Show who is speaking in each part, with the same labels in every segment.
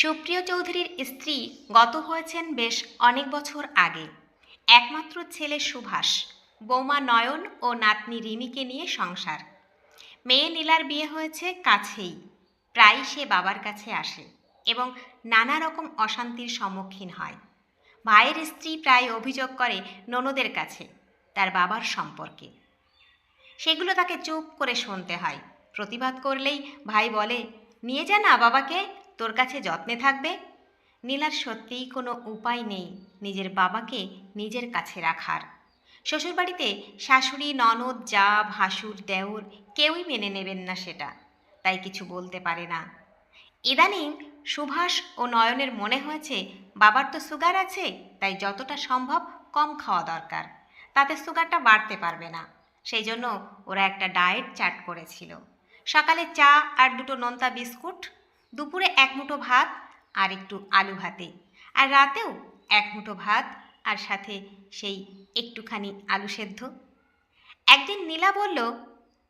Speaker 1: সুপ্রিয় চৌধুরীর স্ত্রী গত হয়েছেন বেশ অনেক বছর আগে। একমাত্র ছেলে সুভাষ, বৌমা নয়ন ও নাতনি রিমিকে নিয়ে সংসার। মেয়ে নীলার বিয়ে হয়েছে কাছেই, প্রায়ই সে বাবার কাছে আসে এবং নানা রকম অশান্তির সম্মুখীন হয়। ভাইয়ের স্ত্রী প্রায় অভিযোগ করে ননদের কাছে, তার বাবার সম্পর্কে। সেগুলো তাকে চুপ করে শুনতে হয়। প্রতিবাদ করলেই ভাই বলে, নিয়ে যা না বাবাকে তোর কাছে যত্নে থাকবে? নীলার সত্যিই কোনো উপায় নেই নিজের বাবাকে নিজের কাছে রাখার। শ্বশুরবাড়িতে শাশুড়ি, ননদ, যা, ভাসুর, দেওর কেউই মেনে নেবেন না সেটা, তাই কিছু বলতে পারে না। ইদানিং সুভাষ ও নয়নের মনে হয়েছে বাবার তো সুগার আছে, তাই যতটা সম্ভব কম খাওয়া দরকার, তাতে সুগারটা বাড়তে পারবে না, সেই জন্য ওরা একটা ডায়েট চার্ট করেছিল। সকালে চা আর দুটো নোনতা বিস্কুট দুপুরে এক মুঠো ভাত আর একটু আলু ভাতে। আর রাতেও এক মুঠো ভাত আর সাথে সেই একটুখানি আলু সেদ্ধ। একদিন নীলা বলল,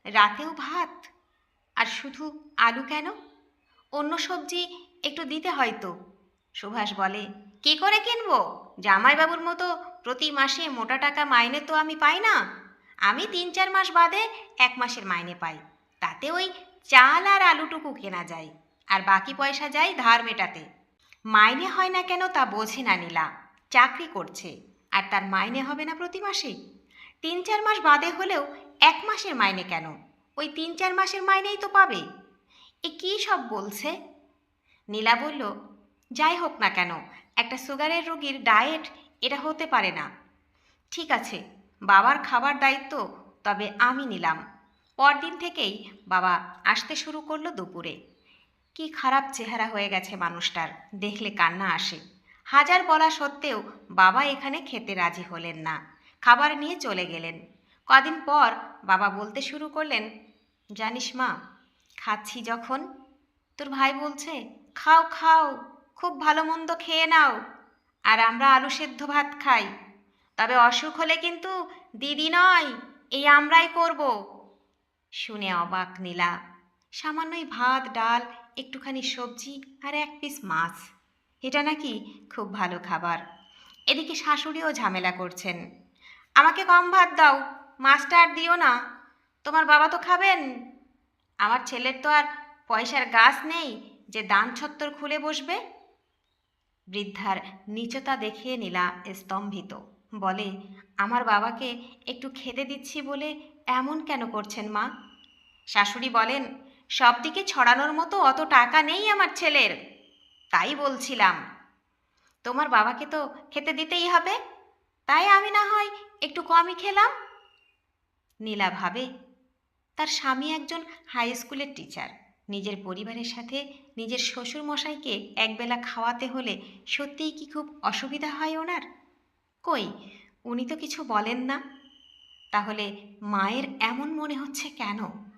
Speaker 1: রাতেও ভাত? আর শুধু আলু কেন? অন্য সবজি একটু দিতে হয়তো সুভাষ বলে, কি করে কিনবো? জামাইবাবুর মতো প্রতি মাসে মোটা টাকা মাইনে তো আমি পাই না। আমি তিন চার মাস বাদে এক মাসের মাইনে পাই। তাতে ওই চাল আর আলুটুকু কেনা যায়। আর বাকি পয়সা যায় ধার মেটাতে। মাইনে হয় না কেন তা বোঝে না নীলা। চাকরি করছে। আর তার মাইনে হবে না প্রতি মাসে? তিন চার মাস বাদে হলেও এক মাসের মাইনে কেন? ওই তিন চার মাসের মাইনেই তো পাবে। এ কী সব বলছে? নীলা বলল, যাই হোক না কেন, একটা সুগারের রোগীর ডায়েট এটা হতে পারে না। ঠিক আছে, বাবার খাবার দায়িত্ব, তবে আমি নিলাম। পরদিন থেকেই বাবা আসতে শুরু করল দুপুরে। কি খারাপ চেহারা হয়ে গেছে মানুষটার? দেখলে কান্না আসে। হাজার বলা সত্ত্বেও বাবা এখানে খেতে রাজি হলেন না। খাবার নিয়ে চলে গেলেন। কদিন পর বাবা বলতে শুরু করলেন, জানিস মা, খাচ্ছি যখন। তোর ভাই বলছে, খাও খাও, খুব ভালো মন্দ খেয়ে নাও, আর আমরা আলু সেদ্ধ ভাত খাই। তবে অসুখ হলে কিন্তু দিদি নয়, এই আমরাই করব। শুনে অবাক নীলা, সামান্যই ভাত, ডাল একটুখানি সবজি আর এক পিস মাছ। এটা নাকি খুব ভালো খাবার। এদিকে শাশুড়িও ঝামেলা করছেন। আমাকে কম ভাত দাও, মাছটা আর দিও না। তোমার বাবা তো খাবেন। আমার ছেলের তো আর পয়সার গাছ নেই যে দান ছত্তর খুলে বসবে। বৃদ্ধার নিচতা দেখিয়ে নীলা স্তম্ভিত। বলে, আমার বাবাকে একটু খেতে দিচ্ছি বলে এমন কেন করছেন মা? শাশুড়ি বলেন সব দিকে ছড়ানোর মতো অত টাকা নেই আমার ছেলের। তাই বলছিলাম। তোমার বাবাকে তো খেতে দিতেই হবে। তাই আমি না হয় একটু কমই খেলাম। নীলা ভাবে, তার স্বামী একজন হাই স্কুলের টিচার নিজের পরিবারের সাথে নিজের শ্বশুর মশাইকে একবেলা খাওয়াতে হলে সত্যিই কি খুব অসুবিধা হয় ওনার? কই, উনি তো কিছু বলেন না। তাহলে মায়ের এমন মনে হচ্ছে কেন?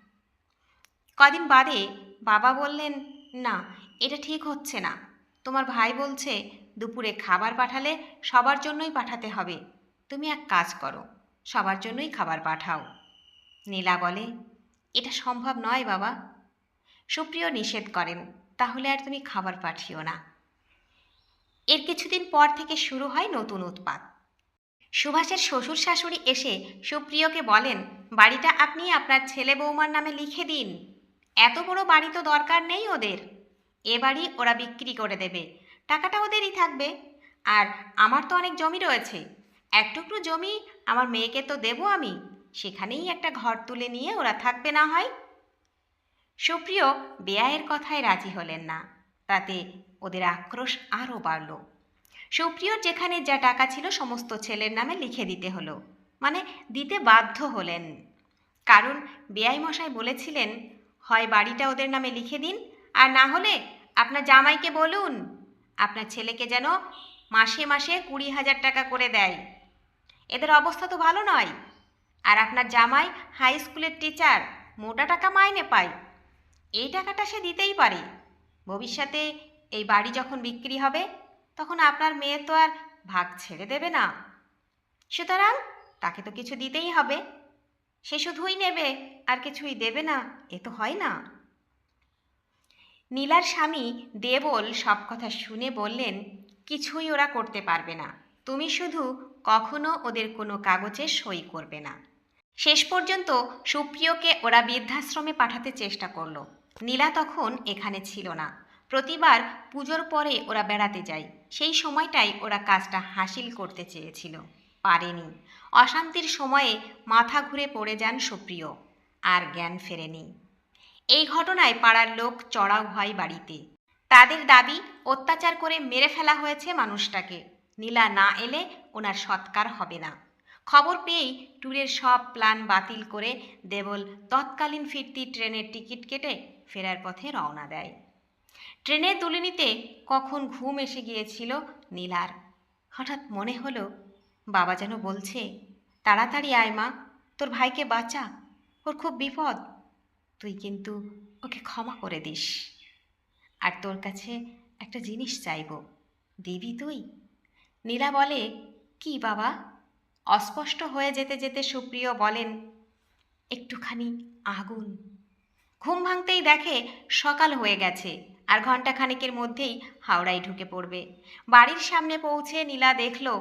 Speaker 1: কদিন বাদে বাবা বললেন, না, এটা ঠিক হচ্ছে না। তোমার ভাই বলছে, দুপুরে খাবার পাঠালে সবার জন্যই পাঠাতে হবে। তুমি এক কাজ করো, সবার জন্যই খাবার পাঠাও। নীলা বলে, এটা সম্ভব নয় বাবা। সুপ্রিয় নিষেধ করেন, তাহলে আর তুমি খাবার পাঠিও না। এর কিছুদিন পর থেকে শুরু হয় নতুন উৎপাত। সুভাষের শ্বশুর শাশুড়ি এসে সুপ্রিয়কে বলেন, বাড়িটা আপনি আপনার ছেলে বৌমার নামে লিখে দিন। এত বড় বাড়ি তো দরকার নেই ওদের। এ বাড়ি ওরা বিক্রি করে দেবে। টাকাটা ওদেরই থাকবে। আর আমার তো অনেক জমি রয়েছে। এক টুকরো জমি আমার মেয়েকে তো দেবো আমি। সেখানেই একটা ঘর তুলে নিয়ে ওরা থাকবে না হয়। সুপ্রিয় বেয়ায়ের কথায় রাজি হলেন না। তাতে ওদের আক্রোশ আরও বাড়ল। সুপ্রিয়র যেখানে যা টাকা ছিল সমস্ত ছেলের নামে লিখে দিতে হলো। মানে দিতে বাধ্য হলেন। কারণ বেয়াই মশাই বলেছিলেন হয় বাড়িটা ওদের নামে লিখে দিন। আর না হলে আপনার জামাইকে বলুন, আপনার ছেলেকে যেন মাসে মাসে কুড়ি হাজার টাকা করে দেয়। এদের অবস্থা তো ভালো নয়। আর আপনার জামাই হাই স্কুলের টিচার মোটা টাকা মাইনে পায়। এই টাকাটা সে দিতেই পারে। ভবিষ্যতে এই বাড়ি যখন বিক্রি হবে, তখন আপনার মেয়ে তো আর ভাগ ছেড়ে দেবে না। সুতরাং তাকে তো কিছু দিতেই হবে। সে শুধুই নেবে, আর কিছুই দেবে না, এ তো হয় না। নীলার স্বামী দেবল সব কথা শুনে বললেন, কিছুই ওরা করতে পারবে না। তুমি শুধু কখনো ওদের কোনো কাগজে সই করবে না। শেষ পর্যন্ত সুপ্রিয়কে ওরা বৃদ্ধাশ্রমে পাঠাতে চেষ্টা করল। নীলা তখন এখানে ছিল না। প্রতিবার পুজোর পরে ওরা বেড়াতে যায়। সেই সময়টাই ওরা কাজটা হাসিল করতে চেয়েছিল। পারেনি। অশান্তির সময়ে মাথা ঘুরে পড়ে যান সুপ্রিয়, আর জ্ঞান ফেরেনি। এই ঘটনায় পাড়ার লোক চড়াও হয় বাড়িতে। তাদের দাবি, অত্যাচার করে মেরে ফেলা হয়েছে মানুষটাকে। নীলা না এলে ওনার সৎকার হবে না। খবর পেয়েই ট্যুরের সব প্ল্যান বাতিল করে দেবল তৎকালীন ফিরতি ট্রেনের টিকিট কেটে ফেরার পথে রওনা দেয়। ট্রেনের দুলিনিতে কখন ঘুম এসে গিয়েছিল নীলার। হঠাৎ মনে হলো বাবা যেন বলছে, তাড়াতাড়ি আয় মা, তোর ভাইকে বাঁচা, ওর খুব বিপদ। তুই কিন্তু ওকে ক্ষমা করে দিস। আর তোর কাছে একটা জিনিস চাইব। দিবি তুই? নীলা বলে, কি বাবা? অস্পষ্ট হয়ে যেতে যেতে সুপ্রিয় বলেন, একটুখানি আগুন। ঘুম ভাঙতেই দেখে সকাল হয়ে গেছে, আর ঘণ্টা খানেকের মধ্যেই হাওড়ায় ঢুকে পড়বে। বাড়ির সামনে পৌঁছে নীলা দেখল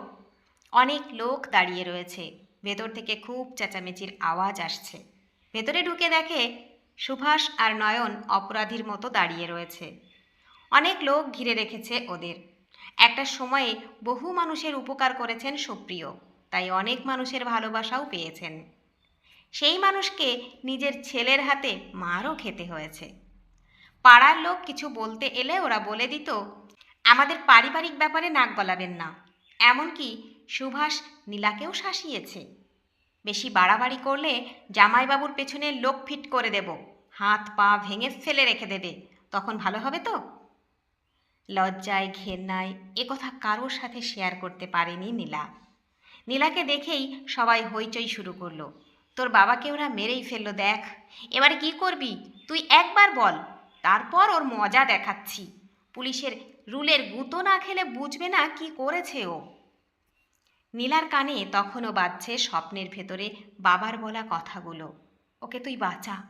Speaker 1: অনেক লোক দাঁড়িয়ে রয়েছে। ভেতর থেকে খুব চেঁচামেচির আওয়াজ আসছে। ভেতরে ঢুকে দেখে সুভাষ আর নয়ন অপরাধীর মতো দাঁড়িয়ে রয়েছে। অনেক লোক ঘিরে রেখেছে ওদের। একটা সময়ে বহু মানুষের উপকার করেছেন সুপ্রিয়, তাই অনেক মানুষের ভালোবাসাও পেয়েছেন। সেই মানুষকে নিজের ছেলের হাতে মারও খেতে হয়েছে। পাড়ার লোক কিছু বলতে এলে ওরা বলে দিত, আমাদের পারিবারিক ব্যাপারে নাক গলাবেন না। এমনকি সুভাষ নীলাকেও শাসিয়েছে। বেশি বাড়াবাড়ি করলে জামাইবাবুর পেছনে লোক ফিট করে দেব। হাত পা ভেঙে ফেলে রেখে দেবে। তখন ভালো হবে তো? লজ্জায়, ঘেন্নায় একথা কারোর সাথে শেয়ার করতে পারেনি নীলা। নীলাকে দেখেই সবাই হইচই শুরু করল। তোর বাবাকে ওরা মেরেই ফেলল, দেখ। এবারে কি করবি? তুই একবার বল। তারপর ওর মজা দেখাচ্ছি। পুলিশের রুলের গুঁতো না খেলে বুঝবে না কি করেছে ও। নীলার কানে তখনও বাজছে স্বপ্নের ভেতরে বাবার বলা কথাগুলো। ওকে তুই বাঁচা।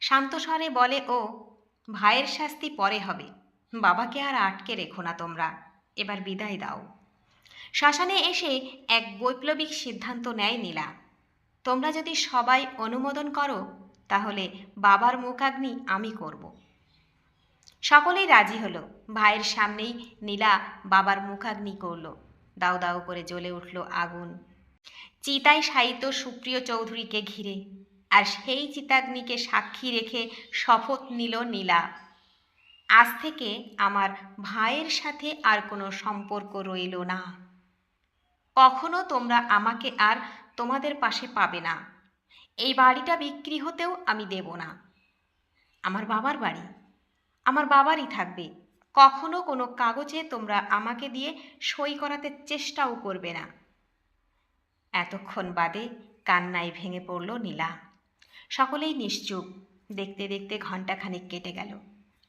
Speaker 1: শান্ত স্বরে বলে, ও, ভাইয়ের শাস্তি পরে হবে। বাবাকে আর আটকে রেখো না তোমরা। এবার বিদায় দাও। শ্মশানে এসে এক বৈপ্লবিক সিদ্ধান্ত নেয় নীলা। তোমরা যদি সবাই অনুমোদন করো, তাহলে বাবার মুখাগ্নি আমি করব। সকলেই রাজি হলো। ভাইয়ের সামনেই নীলা বাবার মুখাগ্নি করল। দাউ দাউ করে জ্বলে উঠল আগুন। চিতায় সাহিত্য সুপ্রিয় চৌধুরীকে ঘিরে, আর সেই চিতাগ্নিকে সাক্ষী রেখে শপথ নিল নীলা। আজ থেকে আমার ভাইয়ের সাথে আর কোনো সম্পর্ক রইল না। কখনো তোমরা আমাকে আর তোমাদের পাশে পাবে না। এই বাড়িটা বিক্রি হতেও আমি দেব না। আমার বাবার বাড়ি। আমার বাবারই থাকবে। কখনো কোনো কাগজে তোমরা আমাকে দিয়ে সই করাতে চেষ্টাও করবে না। এতক্ষণ বাদে কান্নায় ভেঙে পড়ল নীলা। সকলেই নিশ্চুপ। দেখতে দেখতে ঘণ্টাখানিক কেটে গেল।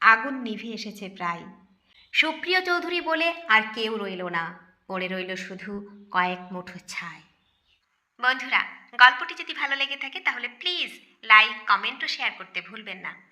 Speaker 1: আগুন নিভে এসেছে প্রায়। সুপ্রিয় চৌধুরী বলে আর কেউ রইল না। পড়ে রইল শুধু কয়েক মুঠো ছাই। বন্ধুরা, গল্পটি যদি ভালো লেগে থাকে তাহলে প্লিজ লাইক, কমেন্ট ও শেয়ার করতে ভুলবেন না।